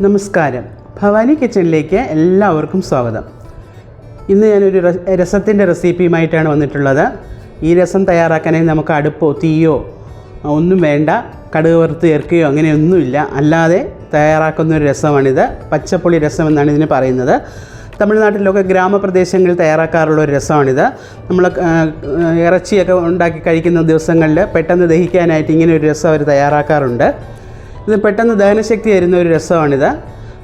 നമസ്കാരം. ഭവാനി കിച്ചണിലേക്ക് എല്ലാവർക്കും സ്വാഗതം. ഇന്ന് ഞാനൊരു രസത്തിന്റെ റെസിപ്പിയുമായിട്ടാണ് വന്നിട്ടുള്ളത്. ഈ രസം തയ്യാറാക്കാനായി നമുക്ക് അടുപ്പോ തീയോ ഒന്നും വേണ്ട കടുക് വറുത്ത് ചേർക്കുകയോ അങ്ങനെയൊന്നുമില്ല അല്ലാതെ തയ്യാറാക്കുന്ന ഒരു രസമാണിത്. പച്ചപ്പുളി രസം എന്നാണ് ഇതിന് പറയുന്നത്. തമിഴ്നാട്ടിലൊക്കെ ഗ്രാമപ്രദേശങ്ങളിൽ തയ്യാറാക്കാറുള്ള ഒരു രസമാണിത്. നമ്മൾ ഇറച്ചിയൊക്കെ ഉണ്ടാക്കി കഴിക്കുന്ന ദിവസങ്ങളിൽ പെട്ടെന്ന് ദഹിക്കാനായിട്ട് ഇങ്ങനെ ഒരു രസം അവർ തയ്യാറാക്കാറുണ്ട്. ഇത് പെട്ടെന്ന് ദഹനശക്തി തരുന്ന ഒരു രസമാണിത്.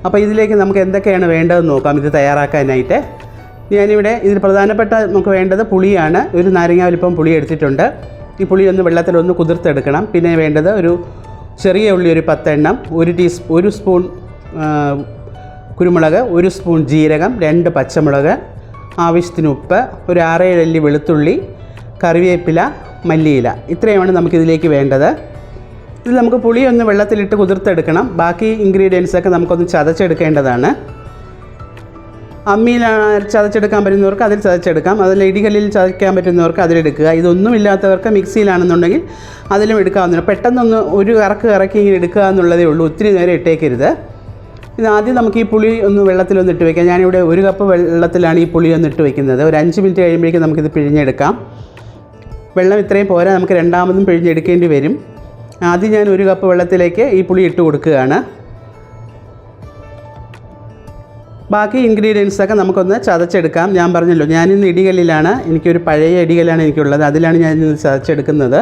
അപ്പോൾ ഇതിലേക്ക് നമുക്ക് എന്തൊക്കെയാണ് വേണ്ടതെന്ന് നോക്കാം ഇത് തയ്യാറാക്കാനായിട്ട്. ഞാനിവിടെ ഇതിൽ പ്രധാനപ്പെട്ട നമുക്ക് വേണ്ടത് പുളിയാണ്. ഒരു നാരങ്ങ വലിപ്പം പുളി എടുത്തിട്ടുണ്ട്. ഈ പുളി ഒന്ന് വെള്ളത്തിൽ ഒന്ന് കുതിർത്തെടുക്കണം. പിന്നെ വേണ്ടത് ഒരു ചെറിയ ഉള്ളി ഒരു പത്തെണ്ണം ഒരു ടീസ് ഒരു സ്പൂൺ കുരുമുളക് ഒരു സ്പൂൺ ജീരകം രണ്ട് പച്ചമുളക് ആവശ്യത്തിന് ഉപ്പ് ഒരു ആറേഴ് അല്ലി വെളുത്തുള്ളി കറിവേപ്പില മല്ലിയില. ഇത്രയുമാണ് നമുക്കിതിലേക്ക് വേണ്ടത്. ഇത് നമുക്ക് പുളി ഒന്ന് വെള്ളത്തിലിട്ട് കുതിർത്തെടുക്കണം. ബാക്കി ഇൻഗ്രീഡിയൻസ് ഒക്കെ നമുക്കൊന്ന് ചതച്ചെടുക്കേണ്ടതാണ്. അമ്മിയിൽ ചതച്ചെടുക്കാൻ പറ്റുന്നവർക്ക് അതിൽ ചതച്ചെടുക്കാം. അതിൽ ഇടികല്ലിൽ ചതയ്ക്കാൻ പറ്റുന്നവർക്ക് അതിലെടുക്കുക. ഇതൊന്നും ഇല്ലാത്തവർക്ക് മിക്സിയിലാണെന്നുണ്ടെങ്കിൽ അതിലും എടുക്കാവുന്നതാണ്. പെട്ടെന്നൊന്ന് ഒരു കറക്ക് കറക്കി ഇങ്ങനെ എടുക്കുക എന്നുള്ളതേ ഉള്ളൂ. ഒത്തിരി നേരം ഇട്ടേക്കരുത്. ഇത് ആദ്യം നമുക്ക് ഈ പുളി ഒന്ന് വെള്ളത്തിലൊന്ന് ഇട്ട് വയ്ക്കാം ഞാനിവിടെ ഒരു കപ്പ് വെള്ളത്തിലാണ് ഈ പുളി ഒന്ന് ഇട്ട് വയ്ക്കുന്നത് ഒരു അഞ്ച് മിനിറ്റ് കഴിയുമ്പോഴേക്കും നമുക്കിത് പിഴിഞ്ഞെടുക്കാം. വെള്ളം ഇത്രയും പോരാ നമുക്ക് രണ്ടാമതും പിഴിഞ്ഞെടുക്കേണ്ടി വരും. ആദ്യം ഞാൻ ഒരു കപ്പ് വെള്ളത്തിലേക്ക് ഈ പുളി ഇട്ട് കൊടുക്കുകയാണ്. ബാക്കി ഇൻഗ്രീഡിയൻസൊക്കെ നമുക്കൊന്ന് ചതച്ചെടുക്കാം. ഞാൻ പറഞ്ഞല്ലോ ഞാനിന്ന് ഇടികല്ലിലാണ് എനിക്കൊരു പഴയ ഇടികല്ലാണ് എനിക്കുള്ളത്. അതിലാണ് ഞാൻ ചതച്ചെടുക്കുന്നത്.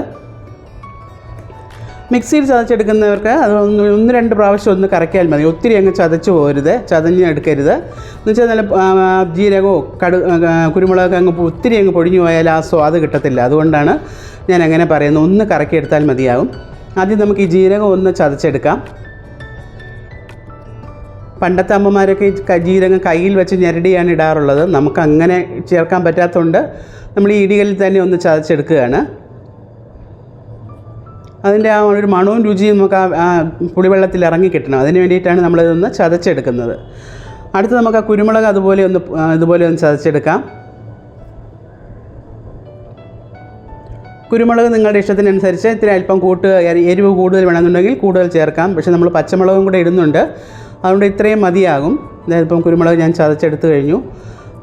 മിക്സിയിൽ ചതച്ചെടുക്കുന്നവർക്ക് അത് ഒന്ന് ഒന്ന് രണ്ട് പ്രാവശ്യം ഒന്ന് കറക്കിയാൽ മതി. ഒത്തിരി അങ്ങ് ചതച്ച് പോരുത്. ചതഞ്ഞ് എടുക്കരുത്. എന്ന് വെച്ചാൽ നല്ല ജീരകമോ കടു കുരുമുളകൊക്കെ അങ്ങ് ഒത്തിരി അങ്ങ് പൊടിഞ്ഞു പോയാൽ ആ സ്വാദ് കിട്ടത്തില്ല. അതുകൊണ്ടാണ് ഞാൻ അങ്ങനെ പറയുന്നത്. ഒന്ന് കറക്കിയെടുത്താൽ മതിയാകും ആദ്യം നമുക്ക് ഈ ജീരകം ഒന്ന് ചതച്ചെടുക്കാം. പണ്ടത്തെ അമ്മമാരൊക്കെ ഈ ജീരകം കയ്യിൽ വെച്ച് ഞെരടിയാണ് ഇടാറുള്ളത്. നമുക്ക് അങ്ങനെ ചേർക്കാൻ പറ്റാത്തതുകൊണ്ട് നമ്മൾ ഈ ഇടികളിൽ തന്നെ ഒന്ന് ചതച്ചെടുക്കുകയാണ്. അതിന്റെ ആ ഒരു മണവും രുചിയും നമുക്ക് ആ പുളിവെള്ളത്തിൽ ഇറങ്ങി കിട്ടണം. അതിന് വേണ്ടിയിട്ടാണ് നമ്മളിതൊന്ന് ചതച്ചെടുക്കുന്നത്. അടുത്ത് നമുക്ക് ആ കുരുമുളക് അതുപോലെ ഒന്ന് ഇതുപോലെ ഒന്ന് ചതച്ചെടുക്കാം. കുരുമുളക് നിങ്ങളുടെ ഇഷ്ടത്തിനനുസരിച്ച് ഇത്തിരി അല്പം കൂട്ട് എരിവ് കൂടുതൽ വേണമെന്നുണ്ടെങ്കിൽ കൂടുതൽ ചേർക്കാം. പക്ഷേ നമ്മൾ പച്ചമുളകും കൂടെ ഇടുന്നുണ്ട്. അതുകൊണ്ട് ഇത്രയും മതിയാകും. അതായത് ഇപ്പം കുരുമുളക് ഞാൻ ചതച്ചെടുത്ത് കഴിഞ്ഞു.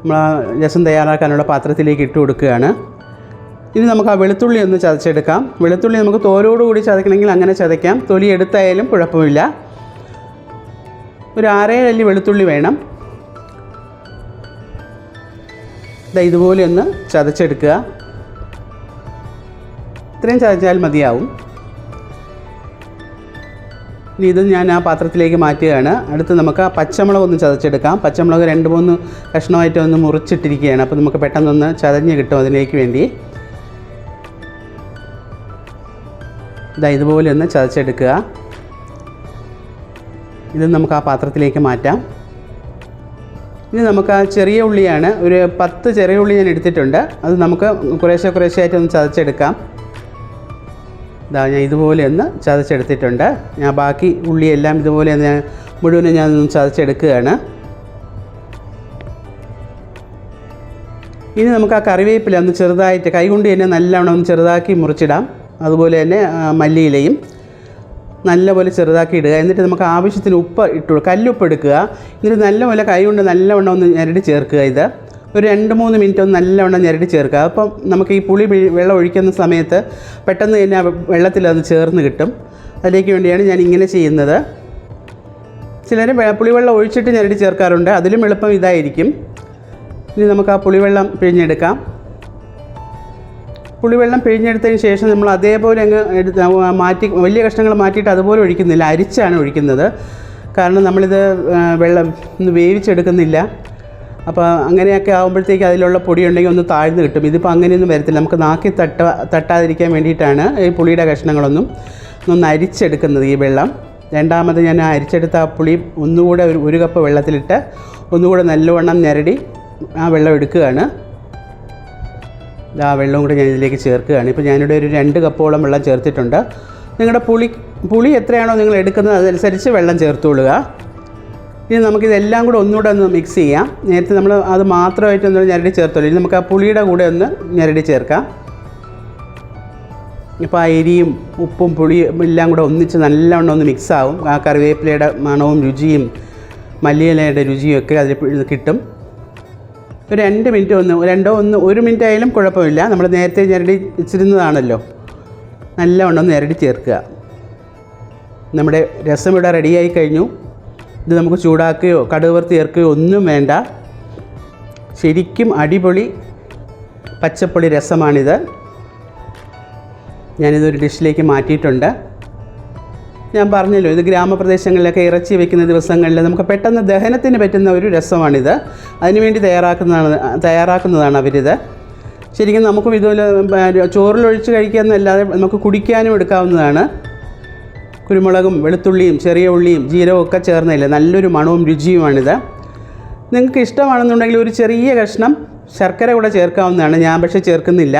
നമ്മൾ രസം തയ്യാറാക്കാനുള്ള പാത്രത്തിലേക്ക് ഇട്ട് കൊടുക്കുകയാണ്. ഇനി നമുക്ക് ആ വെളുത്തുള്ളി ഒന്ന് ചതച്ചെടുക്കാം. വെളുത്തുള്ളി നമുക്ക് തോലോടുകൂടി ചതക്കണമെങ്കിൽ അങ്ങനെ ചതയ്ക്കാം. തൊലി എടുത്തായാലും കുഴപ്പമില്ല. ഒരു ആറേഴ് അല്ലി വെളുത്തുള്ളി വേണം. ദാ ഇതുപോലെ ഒന്ന് ചതച്ചെടുക്കുക. ഇത്രയും ചതച്ചാൽ മതിയാവും. ഇനി ഇത് ഞാൻ ആ പാത്രത്തിലേക്ക് മാറ്റുകയാണ്. അടുത്ത് നമുക്ക് ആ പച്ചമുളക് ഒന്ന് ചതച്ചെടുക്കാം. പച്ചമുളക് രണ്ട് മൂന്ന് കഷ്ണമായിട്ട് ഒന്ന് മുറിച്ചിട്ടിരിക്കുകയാണ്. അപ്പോൾ നമുക്ക് പെട്ടെന്നൊന്ന് ചതഞ്ഞ് കിട്ടും അതിലേക്ക് വേണ്ടി. ഇതാ ഇതുപോലെ ഒന്ന് ചതച്ചെടുക്കുക. ഇത് നമുക്ക് ആ പാത്രത്തിലേക്ക് മാറ്റാം. ഇനി നമുക്ക് ആ ചെറിയ ഉള്ളിയാണ് ഒരു പത്ത് ചെറിയ ഉള്ളി ഞാൻ എടുത്തിട്ടുണ്ട്. അത് നമുക്ക് കുറേശ്ശെ കുറേശ്ശെ ആയിട്ട് ഒന്ന് ചതച്ചെടുക്കാം. ഇതാ ഞാൻ ഇതുപോലെ ഒന്ന് ചതച്ചെടുത്തിട്ടുണ്ട്. ഞാൻ ബാക്കി ഉള്ളിയെല്ലാം ഇതുപോലെ ഞാൻ മുഴുവനും ഞാൻ ചതച്ചെടുക്കുകയാണ്. ഇനി നമുക്ക് ആ കറിവേപ്പില ഒന്ന് ചെറുതായിട്ട് കൈകൊണ്ട് തന്നെ നല്ലവണ്ണം ഒന്ന് ചെറുതാക്കി മുറിച്ചിടാം. അതുപോലെ തന്നെ മല്ലിയിലയും നല്ലപോലെ ചെറുതാക്കി ഇടുക. എന്നിട്ട് നമുക്ക് ആവശ്യത്തിന് ഉപ്പ് ഇട്ടു കല്ലുപ്പ് എടുക്കുക. എന്നിട്ട് നല്ലപോലെ കൈ കൊണ്ട് നല്ലവണ്ണം ഒന്ന് ഞരടി ചേർക്കുക ഇത്. ഒരു രണ്ട് മൂന്ന് മിനിറ്റ് ഒന്ന് നല്ലവണ്ണം ഞരടി ചേർക്കുക. അപ്പം നമുക്ക് ഈ പുളി വെള്ളം ഒഴിക്കുന്ന സമയത്ത് പെട്ടെന്ന് തന്നെ വെള്ളത്തിൽ അത് ചേർന്ന് കിട്ടും. അതിലേക്ക് വേണ്ടിയാണ് ഞാൻ ഇങ്ങനെ ചെയ്യുന്നത്. ചിലർ പുളിവെള്ളം ഒഴിച്ചിട്ട് ഞരടി ചേർക്കാറുണ്ട്. അതിലും എളുപ്പം ഇതായിരിക്കും. ഇനി നമുക്ക് ആ പുളിവെള്ളം പിഴിഞ്ഞെടുക്കാം. പുളിവെള്ളം പിഴിഞ്ഞെടുത്തതിന് ശേഷം നമ്മൾ അതേപോലെ അങ്ങ് എടുത്ത് മാറ്റി വലിയ കഷ്ണങ്ങൾ മാറ്റിയിട്ട് അതുപോലെ ഒഴിക്കുന്നില്ല. അരിച്ചാണ് ഒഴിക്കുന്നത്. കാരണം നമ്മളിത് വെള്ളം ഒന്ന് വേവിച്ചെടുക്കുന്നില്ല. അപ്പോൾ അങ്ങനെയൊക്കെ ആകുമ്പോഴത്തേക്ക് അതിലുള്ള പൊടി ഉണ്ടെങ്കിൽ ഒന്ന് താഴ്ന്നു കിട്ടും. ഇതിപ്പോൾ അങ്ങനെയൊന്നും വരത്തില്ല. നമുക്ക് നാക്കി തട്ട തട്ടാതിരിക്കാൻ വേണ്ടിയിട്ടാണ് ഈ പുളിയുടെ കഷ്ണങ്ങളൊന്നും ഒന്ന് അരിച്ചെടുക്കുന്നത് ഈ വെള്ളം. രണ്ടാമത് ഞാൻ അരിച്ചെടുത്ത ആ പുളി ഒന്നുകൂടെ ഒരു ഒരു കപ്പ് വെള്ളത്തിലിട്ട് ഒന്നുകൂടെ നല്ലവണ്ണം ഞരടി ആ വെള്ളം എടുക്കുകയാണ്. ആ വെള്ളവും കൂടെ ഞാൻ ഇതിലേക്ക് ചേർക്കുകയാണ്. ഇപ്പോൾ ഞാനിവിടെ ഒരു രണ്ട് കപ്പോളം വെള്ളം ചേർത്തിട്ടുണ്ട്. നിങ്ങളുടെ പുളി പുളി എത്രയാണോ നിങ്ങൾ എടുക്കുന്നത് അതനുസരിച്ച് വെള്ളം ചേർത്തുകൊള്ളുക. ഇനി നമുക്കിതെല്ലാം കൂടെ ഒന്നുകൂടെ ഒന്ന് മിക്സ് ചെയ്യാം. നേരത്തെ നമ്മൾ അത് മാത്രമായിട്ട് ഒന്ന് ഞെരടി ചേർത്തോളൂ. ഇനി നമുക്ക് ആ പുളിയുടെ കൂടെ ഒന്ന് ഞരടി ചേർക്കാം. ഇപ്പോൾ ആ എരിയും ഉപ്പും പുളിയും എല്ലാം കൂടെ ഒന്നിച്ച് നല്ലവണ്ണം ഒന്ന് മിക്സ് ആവും. ആ കറിവേപ്പിലയുടെ മണവും രുചിയും മല്ലിയിലയുടെ രുചിയും ഒക്കെ അതിൽ കിട്ടും. ഒരു രണ്ട് മിനിറ്റ് ഒന്ന് രണ്ടോ ഒന്ന് ഒരു മിനിറ്റ് ആയാലും കുഴപ്പമില്ല. നമ്മൾ നേരത്തെ ഞരടി വെച്ചിരുന്നതാണല്ലോ. നല്ലവണ്ണം ഞരടി ചേർക്കുക. നമ്മുടെ രസം ഇവിടെ റെഡിയായി കഴിഞ്ഞു. ഇത് നമുക്ക് ചൂടാക്കുകയോ കടുക് വറുത്ത് ചേർക്കുകയോ ഒന്നും വേണ്ട. ശരിക്കും അടിപൊളി പച്ചപ്പുളി രസമാണിത്. ഞാനിതൊരു ഡിഷിലേക്ക് മാറ്റിയിട്ടുണ്ട്. ഞാൻ പറഞ്ഞല്ലോ ഇത് ഗ്രാമപ്രദേശങ്ങളിലൊക്കെ ഇറച്ചി വെക്കുന്ന ദിവസങ്ങളിൽ നമുക്ക് പെട്ടെന്ന് ദഹനത്തിന് പറ്റുന്ന ഒരു രസമാണിത്. അതിനുവേണ്ടി തയ്യാറാക്കുന്നതാണ് തയ്യാറാക്കുന്നതാണ് അവരിത്. ശരിക്കും നമുക്കും ഇതുപോലെ ചോറിലൊഴിച്ച് കഴിക്കാമെന്നല്ലാതെ നമുക്ക് കുടിക്കാനും എടുക്കാവുന്നതാണ്. കുരുമുളകും വെളുത്തുള്ളിയും ചെറിയ ഉള്ളിയും ജീരകവും ഒക്കെ ചേർന്നില്ല നല്ലൊരു മണവും രുചിയുമാണിത്. നിങ്ങൾക്ക് ഇഷ്ടമാണെന്നുണ്ടെങ്കിൽ ഒരു ചെറിയ കഷ്ണം ശർക്കര കൂടെ ചേർക്കാവുന്നതാണ്. ഞാൻ പക്ഷേ ചേർക്കുന്നില്ല.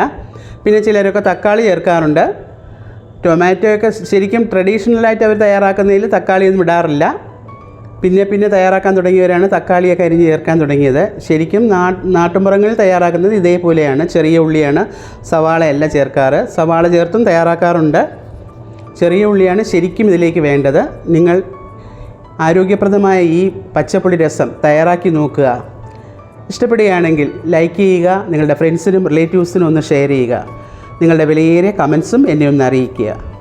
പിന്നെ ചിലരൊക്കെ തക്കാളി ചേർക്കാറുണ്ട്. ടൊമാറ്റോ ഒക്കെ ശരിക്കും ട്രഡീഷണലായിട്ട് അവർ തയ്യാറാക്കുന്നതിൽ തക്കാളിയൊന്നും ഇടാറില്ല. പിന്നെ പിന്നെ തയ്യാറാക്കാൻ തുടങ്ങിയവരാണ് തക്കാളിയൊക്കെ അരിഞ്ഞ് ചേർക്കാൻ തുടങ്ങിയത്. ശരിക്കും നാട്ടുമ്പുറങ്ങളിൽ തയ്യാറാക്കുന്നത് ഇതേപോലെയാണ്. ചെറിയ ഉള്ളിയാണ് സവാളയല്ല ചേർക്കാറ്. സവാള ചേർത്തും തയ്യാറാക്കാറുണ്ട്. ചെറിയ ഉള്ളിയാണ് ശരിക്കും ഇതിലേക്ക് വേണ്ടത്. നിങ്ങൾ ആരോഗ്യപ്രദമായ ഈ പച്ചപ്പുളി രസം തയ്യാറാക്കി നോക്കുക. ഇഷ്ടപ്പെടുകയാണെങ്കിൽ ലൈക്ക് ചെയ്യുക നിങ്ങളുടെ ഫ്രണ്ട്സിനും റിലേറ്റീവ്സിനും ഒന്ന് ഷെയർ ചെയ്യുക. നിങ്ങളുടെ വിലയേറിയ കമൻസും എന്നെ ഒന്ന് അറിയിക്കുക.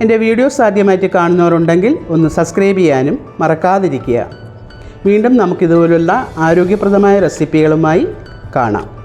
എന്റെ വീഡിയോസ് ആദ്യമായിട്ട് കാണുന്നവരുണ്ടെങ്കിൽ ഒന്ന് സബ്സ്ക്രൈബ് ചെയ്യാനും മറക്കാതിരിക്കുക. വീണ്ടും നമുക്കിതുപോലുള്ള ആരോഗ്യപ്രദമായ റെസിപ്പികളുമായി കാണാം.